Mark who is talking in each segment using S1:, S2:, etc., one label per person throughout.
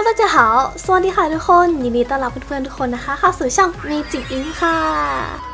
S1: 大家好สวัสดีค่ะทุกคน ยินดีต้อนรับเพื่อนๆทุกคนนะคะเข้าสู่ช่อง Magic Ink ค่ะ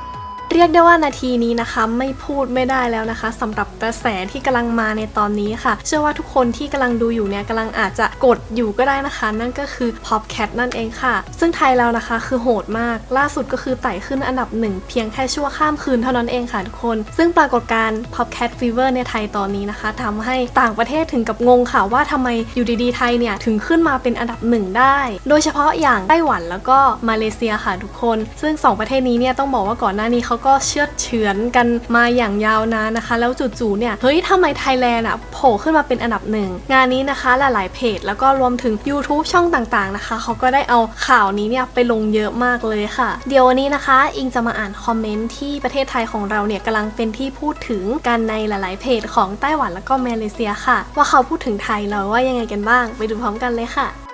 S1: เรียกได้ว่านาทีนี้นะคะ ไม่พูดไม่ได้แล้วนะคะสำหรับกระแสที่กำลังมาในตอนนี้ค่ะ เชื่อว่าทุกคนที่กำลังดูอยู่เนี่ยกำลังอาจจะกดอยู่ก็ได้นะคะ นั่นก็คือ Popcat นั่นเองค่ะ ซึ่งไทยเรานะคะคือโหดมาก ล่าสุดก็คือไต่ขึ้นอันดับหนึ่งเพียงแค่ชั่วข้ามคืนเท่านั้นเองค่ะทุกคน ซึ่งปรากฏการณ์ Popcat Fever ในไทยตอนนี้นะคะทำให้ต่างประเทศถึงกับงงค่ะว่าทำไมอยู่ดีๆไทยเนี่ยถึงขึ้นมาเป็นอันดับหนึ่งได้ โดยเฉพาะอย่างไต้หวันแล้วก็มาเลเซียค่ะทุกคน ซึ่งสองประเทศนี้เนี่ยต้องบอกว่าก่อนหน้านี้เขาก็ก็เชื่อดเฉือนกันมาอย่างยาวนานนะคะ แล้วจู่ๆเนี่ยเฮ้ยทำไมไทยแลนด์อะโผล่ขึ้นมาเป็นอันดับหนึ่งงานนี้นะคะหลายๆเพจ แล้วก็รวมถึง YouTube ช่องต่างๆนะคะ เขาก็ได้เอาข่าวนี้เนี่ยไปลงเยอะมากเลยค่ะ เดี๋ยววันนี้นะคะ อิงจะมาอ่านคอมเมนต์ที่ประเทศไทยของเราเนี่ยกำลังเป็นที่พูดถึงกันในหลาย ๆ เพจของไต้หวันแล้วก็มาเลเซียค่ะ ว่าเขาพูดถึงไทยเราว่ายังไงกันบ้าง ไปดูพร้อมกันเลยค่ะ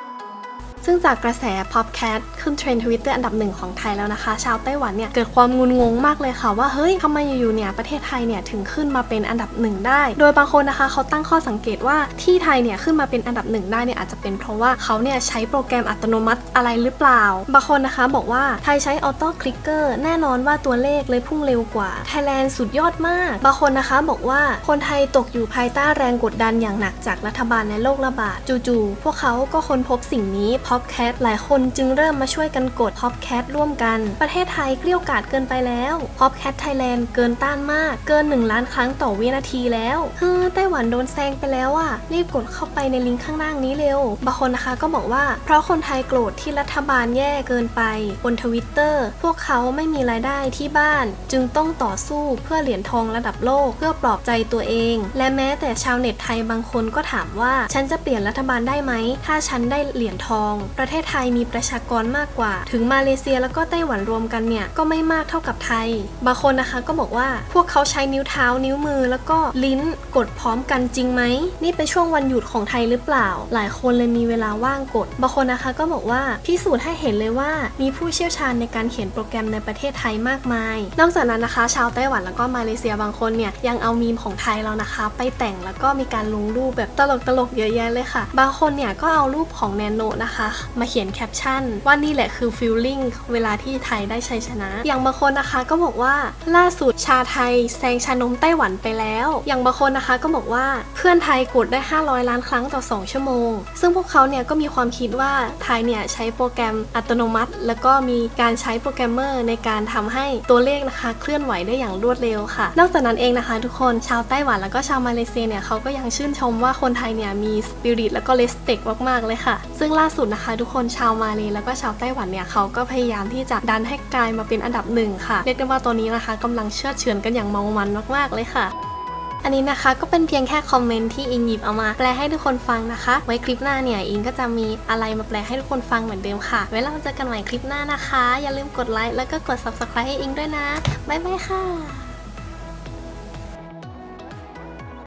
S1: ซึ่งจากกระแส Popcat ขึ้นเทรนด์ทวิตเตอร์อันดับหนึ่งของไทยแล้วนะคะ ชาวไต้หวันเนี่ยเกิดความงุนงงมากเลยค่ะว่าเฮ้ยทำไมอยู่ๆเนี่ยประเทศไทยเนี่ยถึงขึ้นมาเป็นอันดับหนึ่งได้ โดยบางคนนะคะเขาตั้งข้อสังเกตว่าที่ไทยเนี่ยขึ้นมาเป็นอันดับหนึ่งได้เนี่ยอาจจะเป็นเพราะว่าเขาเนี่ยใช้โปรแกรมอัตโนมัติอะไรหรือเปล่า บางคนนะคะบอกว่าไทยใช้ออโต้คลิกเกอร์แน่นอนว่าตัวเลขเลยพุ่งเร็วกว่าไทยแลนด์สุดยอดมาก บางคนนะคะบอกว่าคนไทยตกอยู่ภายใต้แรงกดดันอย่างหนักจากรัฐบาลในโรคระบาดจู่ๆพวกเขาก็ค้นพบสิ่งนี้ Popcat หลายคนจึงเริ่มมาช่วยกันกด Popcat ร่วมกัน ประเทศไทยเกลี้ยกล่อดเกินไปแล้ว Popcat Thailand เกินต้านมาก เกิน 1 ล้านครั้งต่อวินาทีแล้วเฮ้อไต้หวันโดนแซงไปแล้วอะ รีบกดเข้าไปในลิงก์ข้างล่างนี้เร็ว บางคนนะคะก็บอกว่า เพราะคนไทยโกรธที่รัฐบาลแย่เกินไปบนทวิตเตอร์พวกเขาไม่มีรายได้ที่บ้าน จึงต้องต่อสู้เพื่อเหรียญทองระดับโลกเพื่อปลอบใจตัวเอง และแม้แต่ชาวเน็ตไทยบางคนก็ถามว่า ฉันจะเปลี่ยนรัฐบาลได้ไหม ถ้าฉันได้เหรียญทองประเทศไทยมีประชากรมากกว่า ถึงมาเลเซียแล้วก็ไต้หวันรวมกันเนี่ยก็ไม่มากเท่ากับไทย บางคนนะคะก็บอกว่าพวกเขาใช้นิ้วเท้านิ้วมือแล้วก็ลิ้นกดพร้อมกันจริงไหมนี่เป็นช่วงวันหยุดของไทยหรือเปล่า หลายคนเลยมีเวลาว่างกดบางคนนะคะก็บอกว่าพิสูจน์ให้เห็นเลยว่ามีผู้เชี่ยวชาญในการเขียนโปรแกรมในประเทศไทยมากมาย นอกจากนั้นนะคะ ชาวไต้หวันแล้วก็มาเลเซียบางคนเนี่ยยังเอามีมของไทยเรานะคะ ไปแต่งแล้วก็มีการลงรูปแบบตลกๆเยอะแยะเลยค่ะ บางคนเนี่ยก็เอารูปของแนโนนะคะมาเขียนแคปชั่น ว่านี่แหละคือฟิลลิ่งเวลาที่ไทยได้ชัยชนะ อย่างบางคนนะคะก็บอกว่าล่าสุดชาไทยแซงชานมไต้หวันไปแล้ว อย่างบางคนนะคะก็บอกว่าเพื่อนไทยกดได้ 500 ล้านครั้งต่อ 2 ชั่วโมง ซึ่งพวกเขาเนี่ยก็มีความคิดว่าไทยเนี่ยใช้โปรแกรมอัตโนมัติ แล้วก็มีการใช้โปรแกรมเมอร์ในการทำให้ตัวเลขนะคะเคลื่อนไหวได้อย่างรวดเร็วค่ะ นอกจากนั้นเองนะคะทุกคนชาวไต้หวันแล้วก็ชาวมาเลเซียเนี่ยเขาก็ยังชื่นชมว่าคนไทยเนี่ยมีสปิริตแล้วก็เลสเ c กมากๆเลยค่ะ ซึ่งล่าสุดนะคะทุกคนชาวมาเลแล้วก็ชาวไต้หวันเนี่ยเขาก็พยายามที่จะดันให้กลายมาเป็นอันดับหนึ่งค่ะ เรียกได้ว่าตอนนี้นะคะกำลังเชื่อดเฉือนกันอย่างเมามันมาก ๆ เลยค่ะอันนี้นะคะก็เป็นเพียงแค่คอมเมนต์ที่อิงหยิบเอามาแปลให้ทุกคนฟังนะคะ ไว้คลิปหน้าเนี่ยอิงก็จะมีอะไรมาแปลให้ทุกคนฟังเหมือนเดิมค่ะ ไว้เราเจอกันใหม่คลิปหน้านะคะ อย่าลืมกดไลค์แล้วก็กด subscribe ให้อิงด้วยนะ บ๊ายบายค่ะ